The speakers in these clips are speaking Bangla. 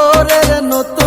আদরের নতুন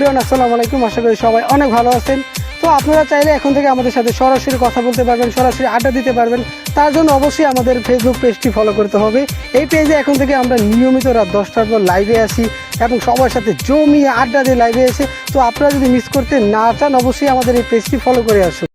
এভরিওয়ান আসসালামু আলাইকুম। আশা করি সবাই অনেক ভালো আছেন। তো আপনারা চাইলে এখন থেকে আমাদের সাথে সরাসরি কথা বলতে পারবেন, সরাসরি আড্ডা দিতে পারবেন। তার জন্য অবশ্যই আমাদের ফেসবুক পেজটি ফলো করতে হবে। এই পেজে এখন থেকে আমরা নিয়মিত রাত দশটার পর লাইভে আসি এবং সবার সাথে জমিয়ে আড্ডা দিয়ে লাইভে এসে, তো আপনারা যদি মিস করতে না চান, অবশ্যই আমাদের এই পেজটি ফলো করে আসুন।